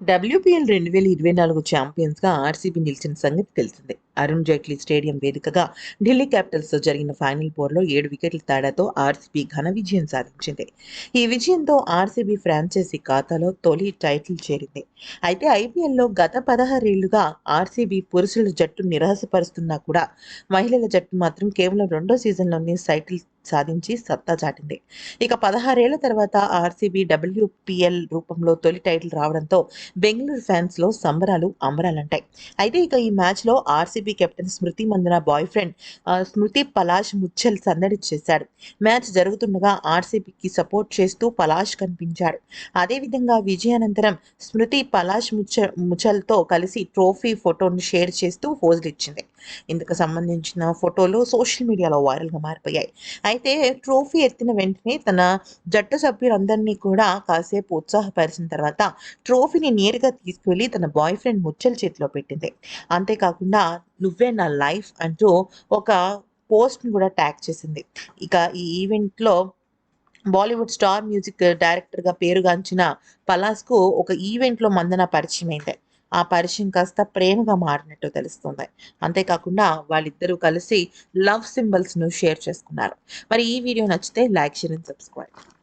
WPL రెండు వేల ఇరవై నాలుగు ఛాంపియన్స్గా ఆర్సీబీ నిలిచిన సంగతి తెలిసిందే. అరుణ్ జైట్లీ స్టేడియం వేదికగా ఢిల్లీ క్యాపిటల్స్తో జరిగిన ఫైనల్ పోర్లో ఏడు వికెట్ల తేడాతో ఆర్సీబీ ఘన విజయం సాధించింది. ఈ విజయంతో ఆర్సీబీ ఫ్రాంచైజీ ఖాతాలో తొలి టైటిల్ చేరింది. అయితే ఐపీఎల్లో గత పదహారేళ్ళుగా ఆర్సీబీ పురుషుల జట్టు నిరాశపరుస్తున్నా కూడా మహిళల జట్టు మాత్రం కేవలం రెండో సీజన్లోనే టైటిల్ సాధించి సత్తా చాటింది. ఇక పదహారేళ్ళ తర్వాత ఆర్సీబీ డబ్ల్యూపీఎల్ రూపంలో తొలి టైటిల్ రావడంతో బెంగళూరు ఫ్యాన్స్లో సంబరాలు అంబరాలంటాయి అయితే ఇక ఈ మ్యాచ్లో RCB captain Smriti Mandhana boyfriend ఆ, స్మృతి పలాష్ ముచ్చల్ సందడి చేశాడు మ్యాచ్ జరుగుతుండగా ఆర్సీబీకి సపోర్ట్ చేస్తూ పలాష్ కనిపించాడు. అదేవిధంగా విజయానంతరం స్మృతి పలాష్ ముచ్చ ముచల్తో కలిసి ట్రోఫీ ఫోటోను షేర్ చేస్తూ పోజులు ఇచ్చింది. ఇందుకు సంబంధించిన ఫోటోలు సోషల్ మీడియాలో వైరల్గా మారిపోయాయి. అయితే ట్రోఫీ ఎత్తిన వెంటనే తన జట్టు సభ్యులందరినీ కూడా కాసేపు ఉత్సాహపరిచిన తర్వాత ట్రోఫీని నేరుగా తీసుకువెళ్ళి తన బాయ్ ఫ్రెండ్ ముచ్చల చేతిలో పెట్టింది. అంతేకాకుండా నువ్వే నా లైఫ్ అంటూ ఒక పోస్ట్ని కూడా ట్యాగ్ చేసింది. ఇక ఈ ఈవెంట్లో బాలీవుడ్ స్టార్ మ్యూజిక్ డైరెక్టర్గా పేరుగాంచిన పలాస్కు ఒక ఈవెంట్లో మందన పరిచయం అయింది ఆ పరిచయం కాస్త ప్రేమగా మారినట్టు తెలుస్తుంది. అంతేకాకుండా వాళ్ళిద్దరూ కలిసి లవ్ సింబల్స్ను షేర్ చేసుకున్నారు. మరి ఈ వీడియో నచ్చితే లైక్ షేర్ అండ్ సబ్స్క్రైబ్.